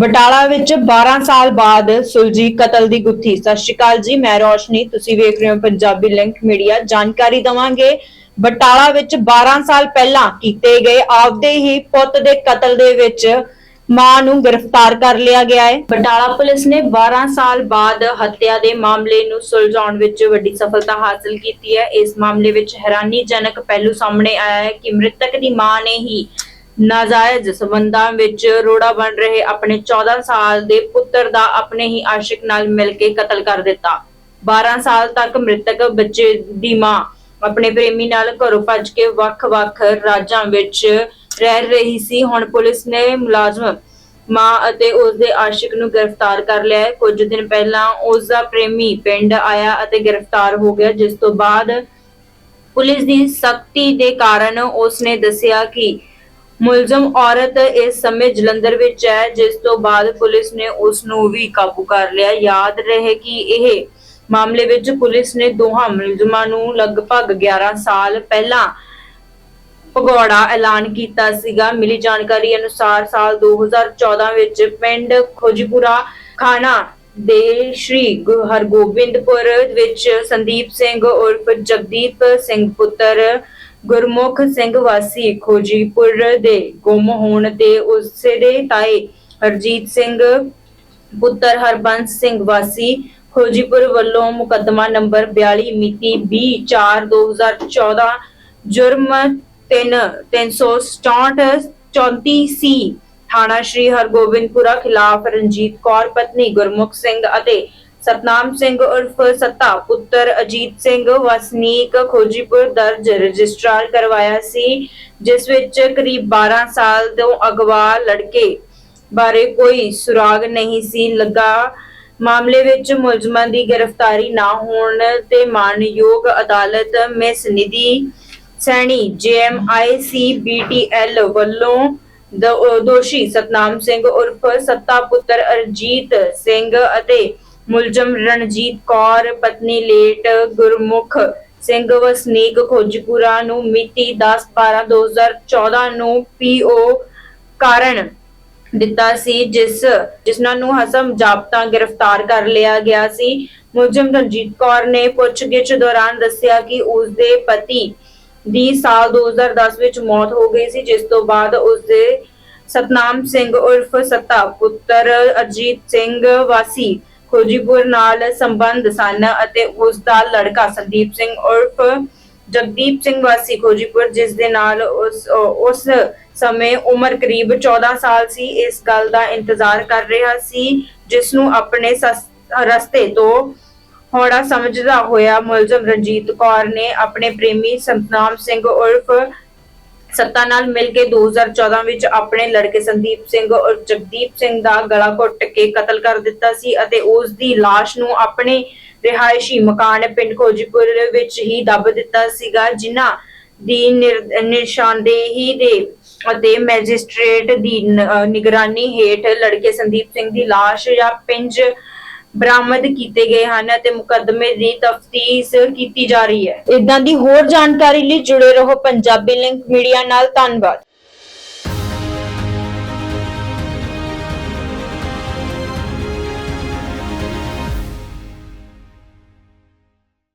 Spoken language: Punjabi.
ਬਟਾਲਾ ਵਿੱਚ 12 ਸਾਲ ਬਾਅਦ ਸੁਲਝੀ ਕਤਲ ਦੀ ਗੁੱਥੀ। ਸਤਿ ਸ਼੍ਰੀ ਅਕਾਲ ਜੀ, ਮੈਂ ਰੋਸ਼ਨੀ, ਤੁਸੀਂ ਵੇਖ ਰਹੇ ਹੋ ਪੰਜਾਬੀ ਲਿੰਕ ਮੀਡੀਆ। ਜਾਣਕਾਰੀ ਦਵਾਂਗੇ, ਬਟਾਲਾ ਵਿੱਚ 12 ਸਾਲ ਪਹਿਲਾਂ ਕੀਤੇ ਗਏ ਆਪਦੇ ਹੀ ਪੁੱਤ ਦੇ ਕਤਲ ਦੇ ਵਿੱਚ ਮਾਂ ਨੂੰ ਗ੍ਰਿਫਤਾਰ ਕਰ ਲਿਆ ਗਿਆ ਹੈ। ਬਟਾਲਾ ਪੁਲਿਸ ਨੇ 12 ਸਾਲ ਬਾਅਦ ਹੱਤਿਆ ਦੇ ਮਾਮਲੇ ਨੂੰ ਸੁਲਝਾਉਣ ਵਿੱਚ ਵੱਡੀ ਸਫਲਤਾ ਹਾਸਲ ਕੀਤੀ ਹੈ। ਇਸ ਮਾਮਲੇ ਵਿੱਚ ਹੈਰਾਨੀਜਨਕ ਪਹਿਲੂ ਸਾਹਮਣੇ ਆਇਆ ਹੈ ਕਿ ਮ੍ਰਿਤਕ ਦੀ ਮਾਂ ਨੇ ਹੀ ਨਾਜਾਇਜ਼ ਸਬੰਧਾਂ ਵਿੱਚ ਰੋੜਾ ਬਣ ਰਹੇ ਆਪਣੇ 14 ਸਾਲ ਦੇ ਪੁੱਤਰ ਦਾ ਆਪਣੇ ਹੀ ਆਸ਼ਿਕ ਨਾਲ ਮਿਲ ਕੇ ਕਤਲ ਕਰ ਦਿੱਤਾ। 12 ਸਾਲ ਤੱਕ ਮ੍ਰਿਤਕ ਬੱਚੇ ਦੀ ਮਾਂ ਆਪਣੇ ਪ੍ਰੇਮੀ ਨਾਲ ਘਰੋਂ ਭੱਜ ਕੇ ਵੱਖ-ਵੱਖ ਰਾਜਾਂ ਵਿੱਚ ਰਹਿ ਰਹੀ ਸੀ। ਹੁਣ ਪੁਲਿਸ ਨੇ ਮੁਲਾਜ਼ਮ ਮਾਂ ਅਤੇ ਉਸ ਦੇ ਆਸ਼ਿਕ ਨੂੰ ਗ੍ਰਿਫਤਾਰ ਕਰ ਲਿਆ ਹੈ। ਕੁਝ ਦਿਨ ਪਹਿਲਾਂ ਉਸ ਦਾ ਪ੍ਰੇਮੀ ਪਿੰਡ ਆਇਆ ਅਤੇ ਗ੍ਰਿਫਤਾਰ ਹੋ ਗਿਆ, ਜਿਸ ਤੋਂ ਬਾਅਦ ਪੁਲਿਸ ਦੀ ਸਖਤੀ ਦੇ ਕਾਰਨ ਉਸ ਨੇ ਦੱਸਿਆ ਕਿ ਮੁਲਜ਼ਮ ਔਰਤ ਇਸ ਸਮੇਂ ਜਲੰਧਰ ਵਿੱਚ ਹੈ, ਜਿਸ ਤੋਂ ਬਾਅਦ ਪੁਲਿਸ ਨੇ ਉਸ ਨੂੰ ਵੀ ਕਾਬੂ ਕਰ ਲਿਆ। ਯਾਦ ਰਹੇ ਕਿ ਇਹ ਮਾਮਲੇ ਵਿੱਚ ਪੁਲਿਸ ਨੇ ਦੋਹਾਂ ਮੁਲਜ਼ਮਾਂ ਨੂੰ ਲਗਭਗ 11 ਸਾਲ ਪਹਿਲਾਂ ਭਗੌੜਾ ਐਲਾਨ ਕੀਤਾ ਸੀਗਾ। ਮਿਲੀ ਜਾਣਕਾਰੀ ਅਨੁਸਾਰ ਸਾਲ 2014 ਵਿੱਚ ਪਿੰਡ ਖੋਜੀਪੁਰਾ ਖਾਣਾ ਦੇ ਸ਼੍ਰੀ ਹਰਗੋਬਿੰਦਪੁਰ ਵਿੱਚ ਸੰਦੀਪ ਸਿੰਘ ਉਰਫ ਜਗਦੀਪ ਸਿੰਘ ਪੁੱਤਰ ਗੁਰਮੁਖ ਸਿੰਘ ਵਾਸੀ ਖੋਜੀਪੁਰ ਦੇ ਗੁੰਮ ਹੋਣ ਤੇ ਉਸੇ ਦੇ ਤਾਏ ਹਰਜੀਤ ਸਿੰਘ, ਪੁੱਤਰ ਹਰਬੰਸ ਸਿੰਘ ਵਾਸੀ ਖੋਜੀਪੁਰ ਵੱਲੋਂ ਮੁਕੱਦਮਾ ਨੰਬਰ 42 ਮਿਤੀ 20/4/2014 ਜੁਰਮ 3 367 34 ਸੀ, ਥਾਣਾ ਸ਼੍ਰੀ ਹਰਗੋਬਿੰਦਪੁਰਾ ਖਿਲਾਫ ਰਣਜੀਤ ਕੌਰ, ਪਤਨੀ ਗੁਰਮੁਖ ਸਿੰਘ ਅਤੇ ਸਤਨਾਮ ਸਿੰਘ ਉਰਫ ਸੱਤਾ, ਪੁੱਤਰ ਅਜੀਤ ਸਿੰਘ ਵਸਨੀਕ ਖੋਜੀਪੁਰ ਦਰਜ ਰਜਿਸਟਰ ਕਰਵਾਇਆ ਸੀ, ਜਿਸ ਵਿੱਚ ਕਰੀਬ 12 ਸਾਲ ਤੋਂ ਅਗਵਾ ਲੜਕੇ ਬਾਰੇ ਕੋਈ ਸੁਰਾਗ ਨਹੀਂ ਸੀ ਲੱਗਾ। ਮਾਮਲੇ ਵਿੱਚ ਮੁਲਜ਼ਮਾਂ ਦੀ ਗ੍ਰਿਫਤਾਰੀ ਨਾ ਹੋਣ ਤੇ ਮਾਨਯੋਗ ਅਦਾਲਤ ਮਿਸ ਨਿਧੀ ਸੈਣੀ ਜੀਐਮਆਈਸੀ ਬੀਟੀਐਲ ਵੱਲੋਂ ਦ- ਦੋਸ਼ੀ ਸਤਨਾਮ ਸਿੰਘ ਉਰਫ ਸੱਤਾ, ਪੁੱਤਰ ਅਰਜੀਤ ਸਿੰਘ ਅਤੇ ਮੁਲਜ਼ਮ ਰਣਜੀਤ ਕੌਰ, ਪਤਨੀ ਲੇਟ ਗੁਰਮੁਖ ਸਿੰਘ ਵਸਨੀਕ ਖੋਜਪੁਰਾ ਨੂੰ ਮਿਤੀ 10/12/2014 ਨੂੰ ਪੀਓ ਕਾਰਨ ਦਿੱਤਾ ਸੀ, ਜਿਸ, ਜਿਸਨਾਂ ਨੂੰ ਹਸਮ ਜਾਬਤਾ ਗ੍ਰਿਫਤਾਰ ਕਰ ਲਿਆ ਗਿਆ ਸੀ। ਮੁਲਜ਼ਮ ਰਣਜੀਤ ਕੌਰ ਨੇ ਪੁੱਛਗਿੱਛ ਦੌਰਾਨ ਦੱਸਿਆ ਕਿ ਉਸ ਦੇ ਪਤੀ ਦੀ ਸਾਲ 2010 ਵਿੱਚ ਮੌਤ ਹੋ ਗਈ ਸੀ, ਜਿਸ ਤੋਂ ਬਾਅਦ ਉਸ ਦੇ ਸਤਨਾਮ ਸਿੰਘ ਉਰਫ ਸੱਤਾ ਪੁੱਤਰ ਅਜੀਤ ਸਿੰਘ ਵਾਸੀ ਖੋਜੀਪੁਰ ਨਾਲ ਸੰਬੰਧ ਸਨ ਅਤੇ ਉਸ ਦਾ ਲੜਕਾ ਸੰਦੀਪ ਸਿੰਘ ਉਰਫ ਜਗਦੀਪ ਸਿੰਘ ਵਾਸੀ ਖੋਜੀਪੁਰ, ਜਿਸ ਦੇ ਨਾਲ ਉਸ ਉਸ ਸਮੇਂ ਉਮਰ ਕਰੀਬ 14 ਸਾਲ ਸੀ, ਇਸ ਗੱਲ ਦਾ ਇੰਤਜ਼ਾਰ ਕਰ ਰਿਹਾ ਸੀ, ਜਿਸ ਨੂੰ ਆਪਣੇ ਸਸ- ਰਸਤੇ ਤੋਂ ਹੋੜਾ ਸਮਝਦਾ ਹੋਇਆ ਮੁਲਜ਼ਮ ਰਣਜੀਤ ਕੌਰ ਨੇ ਆਪਣੇ ਪ੍ਰੇਮੀ ਸਤਨਾਮ ਸਿੰਘ ਉਰਫ ਸੱਤਾ ਨਾਲ ਮਿਲ ਕੇ 2014 ਵਿੱਚ ਆਪਣੇ ਲੜਕੇ ਸੰਦੀਪ ਸਿੰਘ ਔਰ ਜਗਦੀਪ ਸਿੰਘ ਦਾ ਗਲਾ ਘੁੱਟ ਕੇ ਕਤਲ ਕਰ ਦਿੱਤਾ ਸੀ ਅਤੇ ਉਸ ਦੀ ਲਾਸ਼ ਨੂੰ ਆਪਣੇ ਰਿਹਾਇਸ਼ੀ ਮਕਾਨ ਪਿੰਡ ਖੋਜੀਪੁਰ ਵਿੱਚ ਹੀ ਦੱਬ ਦਿੱਤਾ ਸੀਗਾ, ਜਿਨ੍ਹਾਂ ਦੀ ਨਿਰ- ਨਿਸ਼ਾਨਦੇਹੀ ਦੇ ਅਤੇ ਮੈਜਿਸਟ੍ਰੇਟ ਦੀ ਨਿਗਰਾਨੀ ਹੇਠ ਲੜਕੇ ਸੰਦੀਪ ਸਿੰਘ ਦੀ ਲਾਸ਼ ਜਾਂ ਪਿੰਜ ਬਰਾਮਦ ਕੀਤੇ ਗਏ ਹਨ ਅਤੇ ਮੁਕੱਦਮੇ ਦੀ ਤਫਤੀਸ਼ ਕੀਤੀ ਜਾ ਰਹੀ ਹੈ। ਇਦਾਂ ਦੀ ਹੋਰ ਜਾਣਕਾਰੀ ਲਈ ਜੁੜੇ ਰਹੋ ਪੰਜਾਬੀ ਲਿੰਕ ਮੀਡੀਆ ਨਾਲ। ਧੰਨਵਾਦ।